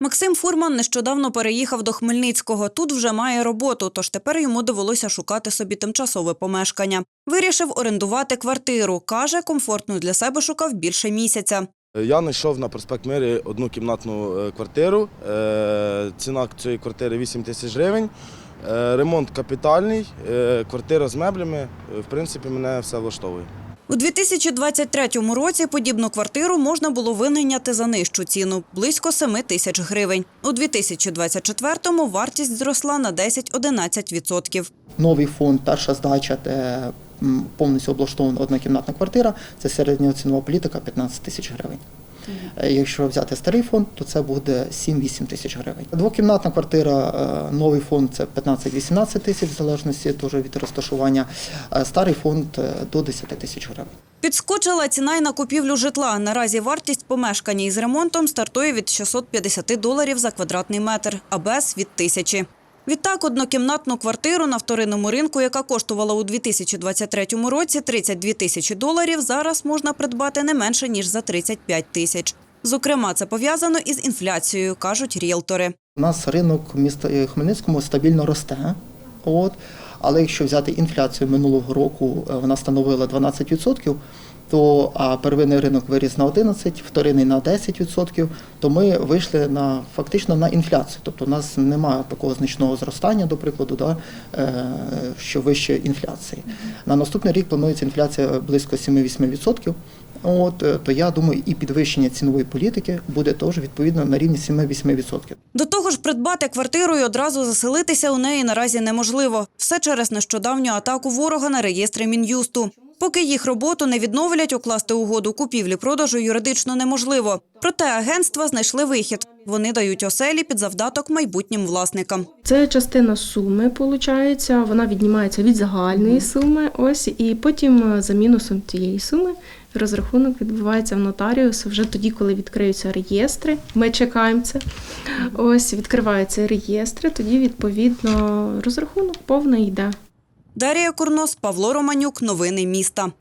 Максим Фурман нещодавно переїхав до Хмельницького. Тут вже має роботу, тож тепер йому довелося шукати собі тимчасове помешкання. Вирішив орендувати квартиру. Каже, комфортну для себе шукав більше місяця. Я знайшов на проспект Мирі одну кімнатну е, квартиру. Е, Ціна цієї квартири 8 тисяч гривень. Е, Ремонт капітальний, квартира з меблями. В принципі, мене все влаштовує. У 2023 році подібну квартиру можна було винайняти за нижчу ціну – близько 7 тисяч гривень. У 2024-му вартість зросла на 10-11%. Новий фонд, перша здача, повністю облаштована однокімнатна квартира, це середньоцінова політика 15 тисяч гривень. Е, Якщо взяти старий фонд, то це буде 7-8 тисяч гривень. Двокімнатна квартира, е, новий фонд це 15-18 тисяч, в залежності теж від розташування. Е, Старий фонд до 10 тисяч гривень. Підскочила ціна й на купівлю житла. Наразі вартість помешкання із ремонтом стартує від 650 доларів за квадратний метр, а без – від тисячі. Відтак, однокімнатну квартиру на вторинному ринку, яка коштувала у 2023 році 32 тисячі доларів, зараз можна придбати не менше, ніж за 35 тисяч. Зокрема, це пов'язано із інфляцією, кажуть ріелтори. У нас ринок міста е, Хмельницькому стабільно росте. От. Але якщо взяти інфляцію минулого року, е, вона становила 12%, то а первинний ринок виріс на 11%, вторинний на 10%, то ми вийшли на фактично на інфляцію. Тобто у нас немає такого значного зростання, до прикладу, да, е, що вище інфляції. На наступний рік планується інфляція близько 7-8%. От, е, то я думаю, і підвищення цінової політики буде теж відповідно на рівні 7-8%. До того ж, придбати квартиру і одразу заселитися у неї наразі неможливо. Все через нещодавню атаку ворога на реєстри Мін'юсту. Поки їх роботу не відновлять, укласти угоду купівлі-продажу юридично неможливо. Проте агентства знайшли вихід. Вони дають оселі під завдаток майбутнім власникам. Це частина суми, виходить, вона віднімається від загальної суми. Ось і потім е, за мінусом цієї суми розрахунок відбувається в нотаріусу вже тоді, коли відкриються реєстри. Ми чекаємо це. Ось відкриваються реєстри, тоді відповідно розрахунок повний йде. Дарія Курнос, Павло Романюк. Новини міста.